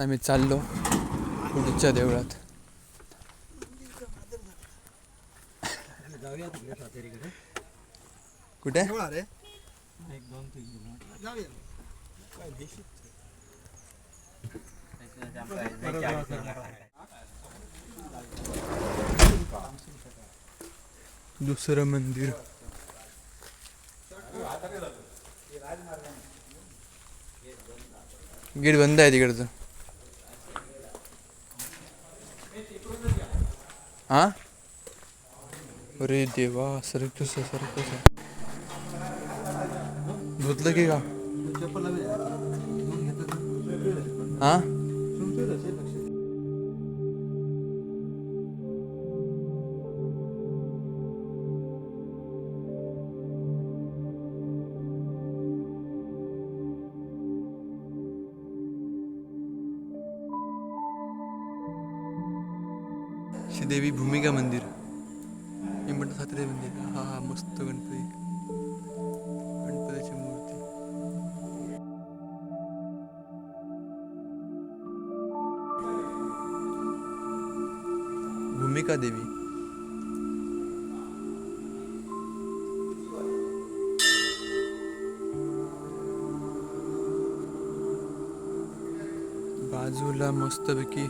आम्ही चाललो पुढच्या देवळात. कुठे? दुसरं मंदिर. गेट बंद आहे तिकडचं. हा अरे देवा सरकस सरकस धुतलं की का? हा श्रीदेवी भूमिका मंदिर. मी म्हणतो सातरे मंदिर. हा हा मस्त गणपती. गणपतीची मूर्ती. भूमिका देवी. बाजूला मस्तपैकी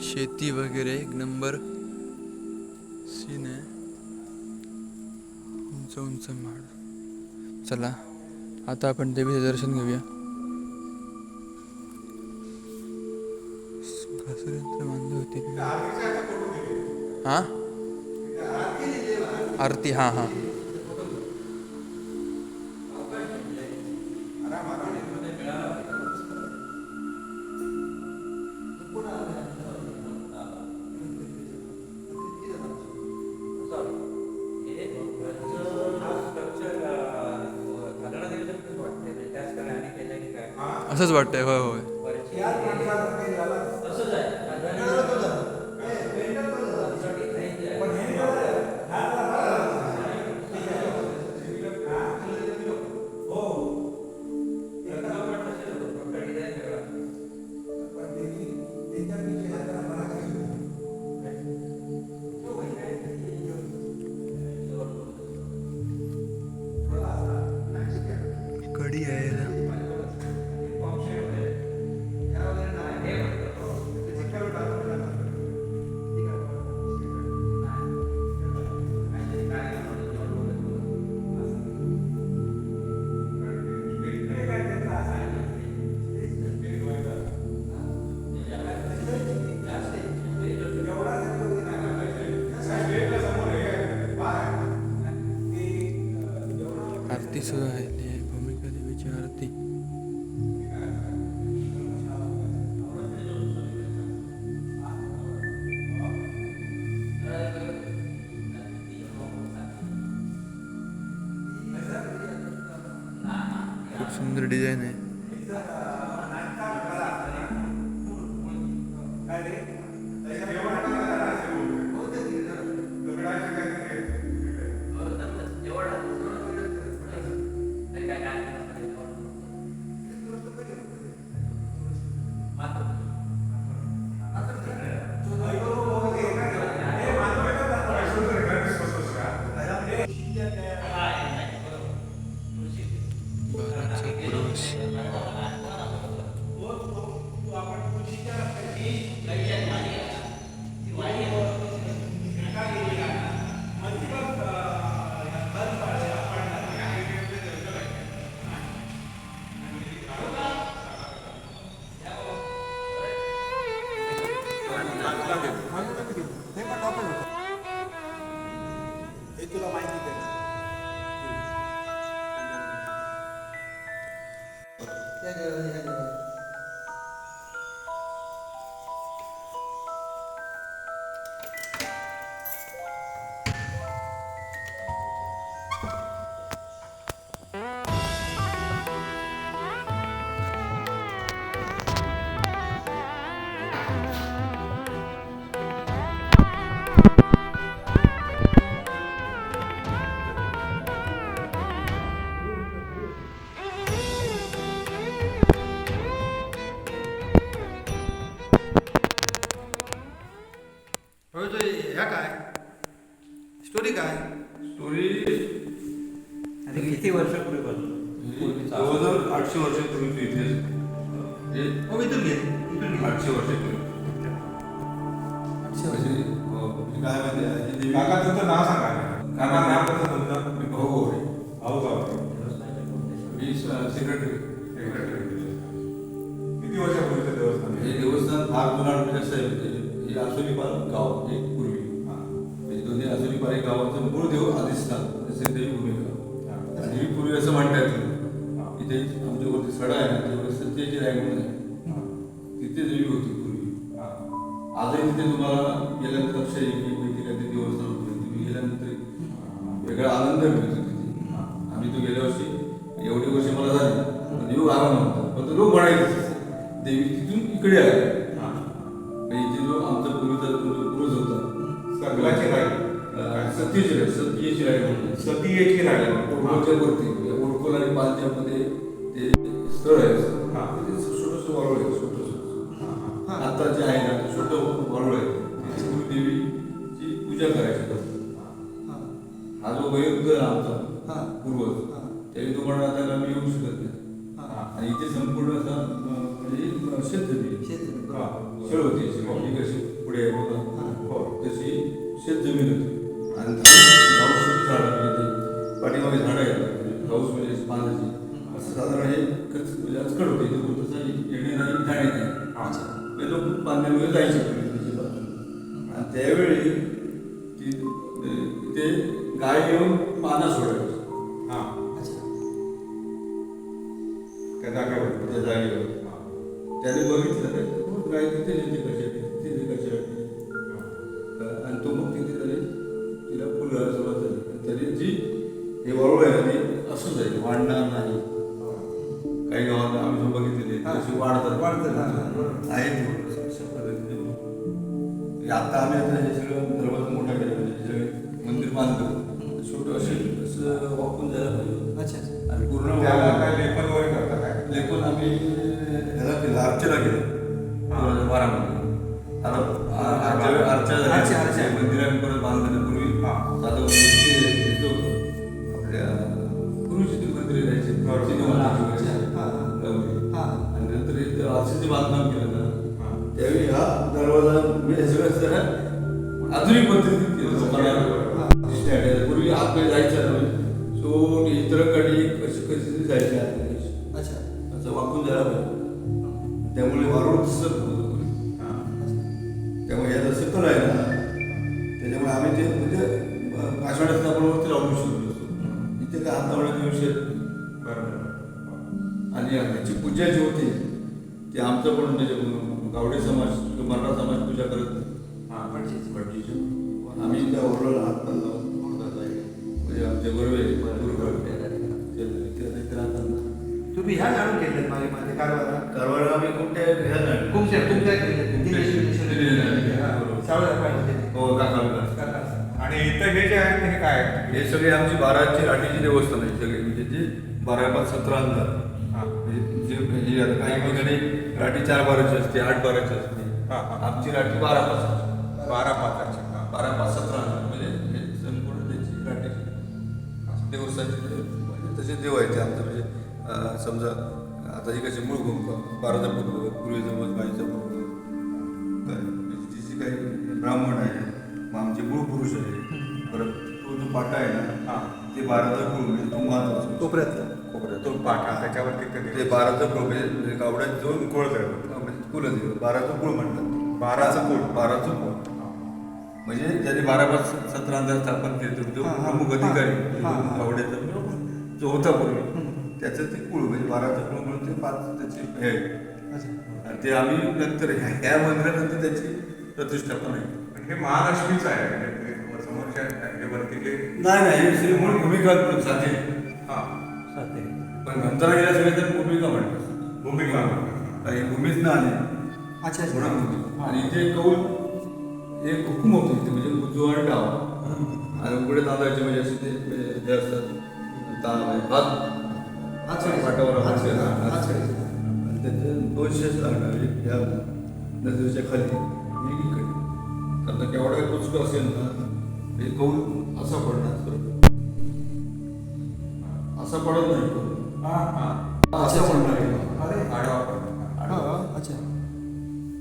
शेती वगैरे एक नंबर. सीन आहे. उंच उंच माड चला आता आपण देवीचे दर्शन घेऊया. होती. हा? आरती हा हा. असंच वाटतंय होय होय. खूप हे म्हणजे हो, काय माहिती आहे ही देवी- काका तुमचं नाव सांगा. काका नाव कसं तुमचं? मी भाऊ भाऊ भाऊ गाव मी सेक्रेटरी किती वर्षापूर्वीचं देवस्थान? हे देवस्थान फार जुना कसं आहे म्हणजे हे आसोलीपार गाव एक पूर्वी. म्हणजे दोन्ही आसोलीपार एक गावाचं मूळ देव अधिष्ठान जसे भूमिका देवी पूर्वी असं म्हणतात इथे आमच्यावरती सडा आहे ना त्यावर सत्याची राय म्हणून आहे. तिथे देवी होती पूर्वी. आजही तिथे तुम्हाला गेल्यानंतर की माहिती काय ते देवस्थान होतं तुम्ही गेल्यानंतर वेगळा आनंद मिळतो तिथे आम्ही तो गेल्या वर्षी एवढी वर्ष मला झाली पण योग आला नव्हता पण लोक म्हणायचे देवी तिथून इकडे आले. म्हणजे जो आमचा पूर्वीचा पुरुष होता सगळ्याची अं, सतीची राय सतीची राय. सतीयेची राई ओढकोच्या वरती ओढकोल आणि पालच्यामध्ये ते स्थळ आहे. हा. ते छोटंसं वारुळ आहे छोटंसं. आता हा जो वयोवृद्ध आहे आमचा हा. पूर्वज हा. त्यावेळी तो म्हणा त्याला मी येऊ शकत नाही हा. आणि इथे संपूर्ण असा अं, म्हणजे शेतजमीन शेत हा. शेळ होती सगळी. ही कशी पुढे आहे बघा हो. तशी शेतजमीन होती आणि गाऊस झाड म्हणजे ते पाठीमागे झाडं आहेत गाऊस म्हणजे पानाची असं साधारण हे कच म्हणजे अचकड होते इथे कुठं तसं येणे नाही जाणे नाही हा. ते लोक बांधण्यामुळे जायचे पूर्वी त्याची बाजू आणि त्यावेळी त्या जागेवर त्या जागेवर. त्याने बघितलं काय मग गाय तिथे येते कशासाठी तिथे हा. आणि तो मग तिथे तरी तिला फुलं सुरुवात झाली आणि तरी जी हे वळू आहे ना ती असंच आहे वाढणार नाही. काही गावात आम्ही जो बघितलेली. तशी वाढतात. वाढतात. आहे ती अशा. म्हणजे आता आम्ही आता हे सगळं दरवाजा मोठा केला. म्हणजे सगळे मंदिर बांधलं. छोटं असे असं वापरून जायला त्यामुळे वारूळ दिसत नव्हतं कोणी. हा. त्यामुळे याचा सकल आहे ना. त्याच्यामुळे आम्ही ते म्हणजे काशवाड्यात आपण वरती लावून शकलो असतो इथे काय हात लावण्याचा विषय. बरोबर. आणि ह्याची पूजा जी होती ती आमचं पण म्हणजे गावडे समाज किंवा मराठा समाज पूजा करत नाही हा. आम्ही त्या ओरडला हात पण लावून. म्हणजे आमचे ना. तुम्ही ह्या जाणून घेतल्यात माझे माझे कारभार कारवार आम्ही केले कुमच्या. बरोबर. सावळ्या पाहिजे हो आणि इथं हे जे आहे ते काय? हे सगळे आमची बाराची राठीची देवस्थान आहे सगळे. म्हणजे जे बारा पाच सतरा अंदाज हा. म्हणजे काही ठिकाणी राठी चार बाराची असते आठ बाराची असते. आमची राठी बारा पाच. बारा पाचाचे हा. बारा पाच सतरा म्हणजे हे संपूर्ण त्याची राठी देवस्थानची ते म्हणजे तसे देव आहेत ते आमचं. म्हणजे समजा आता ही कशी मूळ भूमिका बाराचा पूर्व पूर्वीचं बाईचा पूर्व काय? म्हणजे जी जी काही ब्राह्मण आहे मग आमचे मूळ पुरुष आहे परत तो जो पाटा आहे ना हा. ते बाराचा कुळ म्हणजे तो महत्त्वाचा कोपऱ्यातला कोपऱ्यात. तो पाठा त्याच्यावरती ते बाराचं कुळ म्हणजे गावड्यात जो कुळ देव. म्हणजे कुलदेव बाराचं कुळ म्हणतात. बाराचं कुळ. बाराचं कुळ. म्हणजे ज्याने बारा पाच सतरा अंदाज स्थापन केले तो प्रमुख अधिकारी. गावड्याचा. जो होता पूर्वी. त्याचं ते कुळ म्हणजे बाराचं कुळ म्हणून ते पाच त्याचे हे आणि ते आम्ही नंतर ह्या मंदिरानंतर त्याची प्रतिष्ठापन आहे. पण हे महालक्ष्मीचं आहे म्हणजे ते समोरच्या हे ते नाही नाही श्री मूळ भूमिका साधे हा. पण नंतर गेल्या सगळे तर भूमिका म्हणतात. भूमिका काही भूमीच ना आली अच्छा म्हणून होती. आणि इथे कौल एक हुकूम होती इथे म्हणजे आणि डाव. आणि पुढे तांदळाचे म्हणजे असे ते हे असतात ता- हात सोडायचे. आणि त्याचे दोन शेष लागणार म्हणजे ह्या नजरेच्या खाली एकीकडे समजा केवढा कुचक असेल ना हे कौल असा पडणार. सर असा पडत नाही. हा. हा. असा पडणार. अरे. आडवा पडतो. हा अच्छा.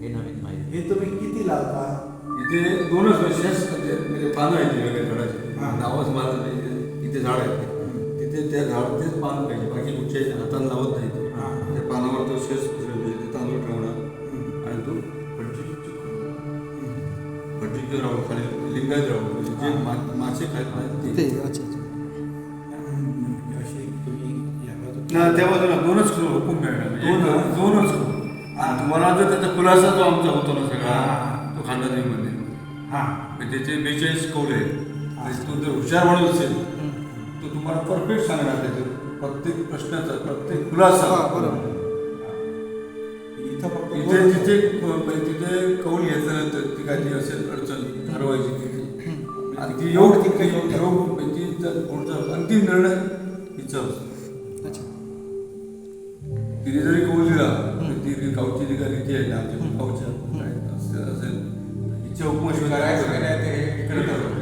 हे नवीन माहिती. हे तुम्ही किती लावता? इथे दोनच विशेष म्हणजे पानं आहेत वेगळे झाडाचे. हा. नावच. इथे- इथे झाड आहे तिथे त्या झाड तेच पान पाहिजे. बाकी कुठच्याही हाताने लावत नाही ते. हा. त्या पानावर तो ते तांदूळ ठेवणार. आणि तो भटजी भटजी राहू खाली लिंगायत राहू. म्हणजे जे मा- मासे खात नाहीत ते. ते अच्छा अच्छा. अशी तुम्ही या बाजूला- ना त्या बाजूला दोनच हुकूम मिळणार दोनच आणि तुम्हाला जर त्याचा खुलासा जो आमचा होतो ना सगळा हा. तो खांदादेवी मंदिर हा त्याचे बेचाळीस कौल आहे म्हणजे तो जर हुशार माणूस असेल तो तुम्हाला परफेक्ट सांगणार त्याचे प्रत्येक प्रश्नाचा प्रत्येक खुलासा इथं फक्त इथे दोन- तिथे म्हणजे तिथे कौल घेतल्यानंतर ती काय ती असेल अडचण ठरवायची तिथे आणि ती योग ती काही योग योग म्हणजे पुढचा अंतिम निर्णय हिचा असतो तिने जरी कौल दिला ती गावची जी काही रीती आहे ना आमच्या गावच्या असेल. हिच्या हुकुमाशिवाय काय नाही ते इकडे करतो.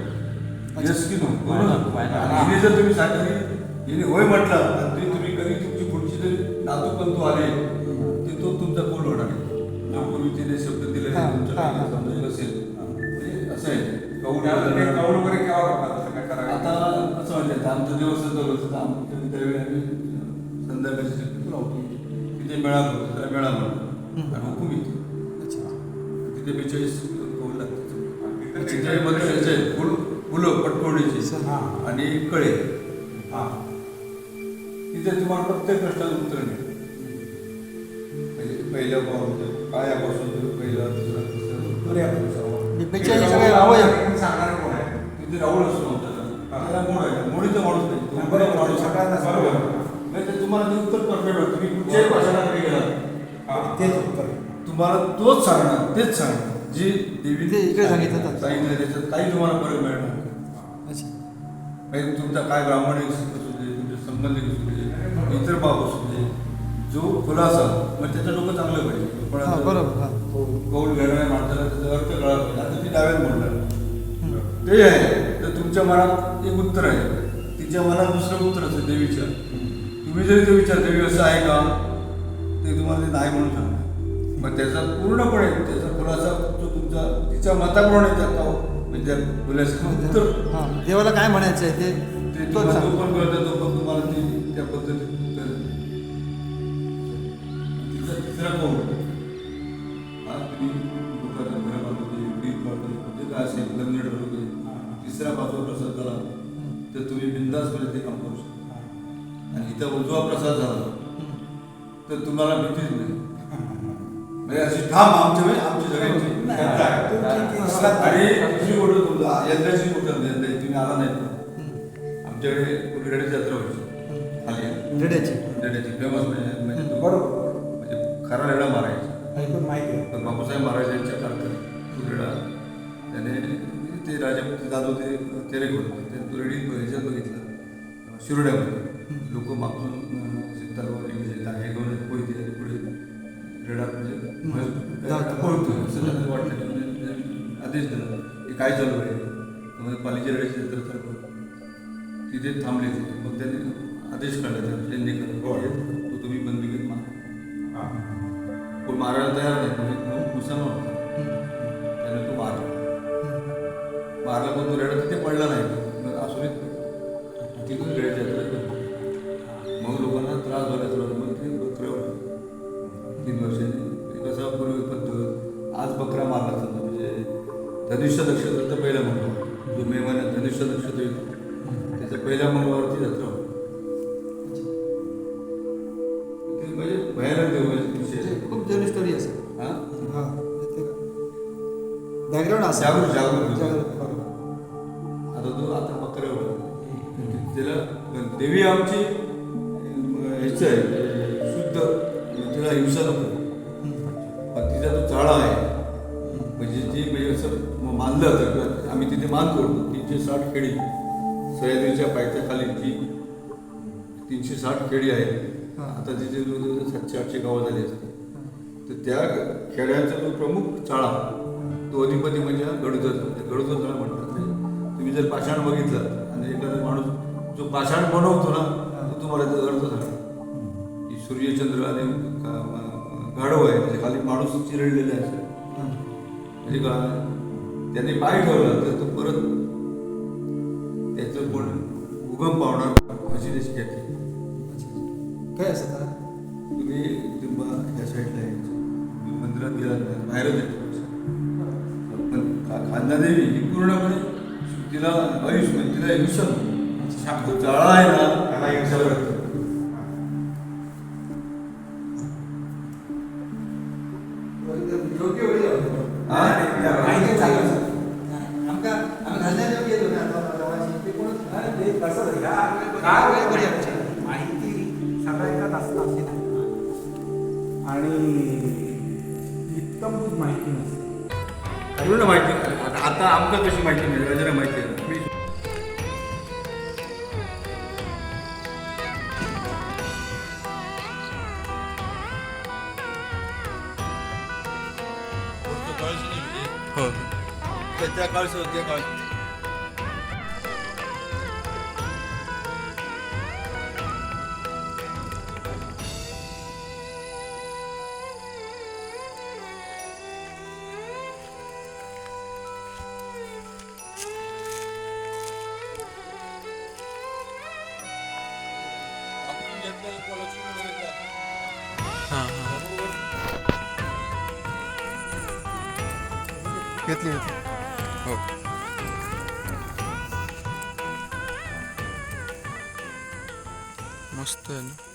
यस की नो हिने जर तुम्ही सांगितले हिने होय म्हटलं तरी तुम्ही कधी तुमची पुढची जरी नातू पंतू आले की तो तुमचा कोल होणार? पूर्वी तिने शब्द दिले असेल. म्हणजे असं आहे. कौल ते आता वगैरे केव्हा करतात असं म्हणजे आता आमचं दिवस चालू असतं तर आमच्या त्यावेळी आम्ही संध्याकाळची शक्यतो लावतो तिथे मेळा करतो त्याला मेळा म्हणतो आणि हुकूम येतो. अच्छा. तिथे बेचाळीस कौल लागतात. तिथं ते- मध्ये फुल पटकोडीची हा. आणि कळे. हा. तिथे तुम्हाला प्रत्येक प्रश्नाचं उत्तर मिळेल. म्हणजे पहिल्या पासून पायापासून पहिला दुसरा. आहे. सांगणारे कोण आहे? तिथे राहुल असतो. त्याला आहे? माणूस नाही. बरोबर, माणूस. सगळ्यांना बरोबर. नाही तर तुम्हाला ते उत्तर परफेक्ट होतं तुम्ही कुठच्याही भाषणाकडे गेला. तेच उत्तर तुम्हाला तोच सांगणार. तेच सांगणार. जी देवी ते इकडे सांगितलं. सांगितलं त्याच्यात काही तुम्हाला फरक मिळणार. म्हणजे तुमचा काय ब्राह्मणिक असू दे तुमचे संबंधिक असू दे इतर बाब असू दे जो खुलासा मग त्याचं डोकं चांगलं पाहिजे. पण हा बरोबर कौल घेणाऱ्या माणसाला त्याचा अर्थ कळला पाहिजे. आता ती डाव्यात बोलणार ते आहे. तर तुमच्या मनात एक उत्तर आहे. तिच्या मनात दुसरं उत्तर असेल देवीच्या. तुम्ही जरी ते विचार देवी असं आहे का? ते तुम्हाला ते नाही म्हणून सांगणार. मग त्याचा पूर्णपणे त्याचा खुलासा जो तुमचा तिच्या मताप्रमाणे त्याचा म्हणजे उत्तर. हा देवाला काय म्हणायचं आहे ते? पण कळतं तो पण तुम्हाला ती त्या पद्धतीत उत्तर तिचा तिसरा कोण? हा तुम्ही दीप काढतो म्हणजे काय असेल लग्न प्रसाद झाला. तर तुम्ही बिंदासपणे ते काम करू शकता. आणि इथं उजवा प्रसाद झाला. तर तुम्हाला भीतीच नाही. म्हणजे अशी ठाम आमच्या वेळी आमची सगळ्यांची श्रद्धा आहे. तुमची ती श्रद्धा. आणि दुसरी गोष्ट तुमचा यंदाची गोष्ट यंदा तुम्ही आला नाही? आमच्याकडे कुठेकडे जत्रा व्हायची खाली. रेड्याची रेड्याची फेमस म्हणजे म्हणजे बरोबर. म्हणजे खरा रेडा मारायचा. ऐकून माहिती पण बापूसाहेब महाराज यांच्या काळात तो रेडा त्याने ते राजा जाधव ते तेरे होते ते तो रेडी ह्याच्यात बघितलं. शिरोड्यामध्ये. लोक मागून आदेश दिला की काय चालू आहे? म्हणजे पालिका रेड्याची जत्रा चालू आहे. तिथे थांबले मग त्यांनी आदेश काढला त्या सैन्य तो तुम्ही बंदुकीत मारा. हा. कोण मारायला तयार नाही म्हणजे मुसलमान होता. त्याने तो मारला. मारला पण तो रेडा तिथे पडला नाही. आसुरीत तिथून रेड्याच्या मंगळवारची जत्रा होती ते म्हणजे भयानक विषय आहे. खूप जुनी स्टोरी असेल. हा? हा बॅकग्राऊंड असं. जागरूक जागरूक जागरूक बरोबर आता तो आता होता त्याला देवी आमची ह्याचं आहे. शुद्ध. तिला हिंसा नको. पण तिचा तो चाळा आहे. म्हणजे ती म्हणजे असं मानलं जातं. किंवा आम्ही तिथे मानतो तीनशे साठ खेडी. सह्याद्रीच्या पायथ्याखाली जी तीनशे साठ खेडी आहेत. आता तिथे सातशे आठशे गावं झाली असतील. तर त्या खेड्याचा जो प्रमुख चाळा तो अधिपती म्हणजे हा गडूचा गडूचा चाळा म्हणतात. म्हणजे तुम्ही जर पाषाण बघितलं आणि एखादा माणूस जो पाषाण बनवतो ना तो तुम्हाला गडूचा चाळा की सूर्यचंद्र आणि गाढव आहे त्याच्याखाली माणूस चिरडलेले असेल म्हणजे का त्यांनी पाय ठेवला तर तो परत उगम पावणार अशी त्याची ख्याती काय असं का? तुम्ही लिंबा ह्या साईडला तुम्ही मंदिरात गेला ना बाहेरच येतो पण खांदादेवी ही पूर्णपणे तिला आयुष म्हणजे तिला हिंसा तो जाळा आहे ना त्याला हिंसा माहिती नसते. पूर्ण माहिती आता आता आमका कशी माहिती मिळेल? राजाला माहिती आहे. मी हो. त्या काळचं त्या काळ घेतली घेतली हो. मस्त आहे ना?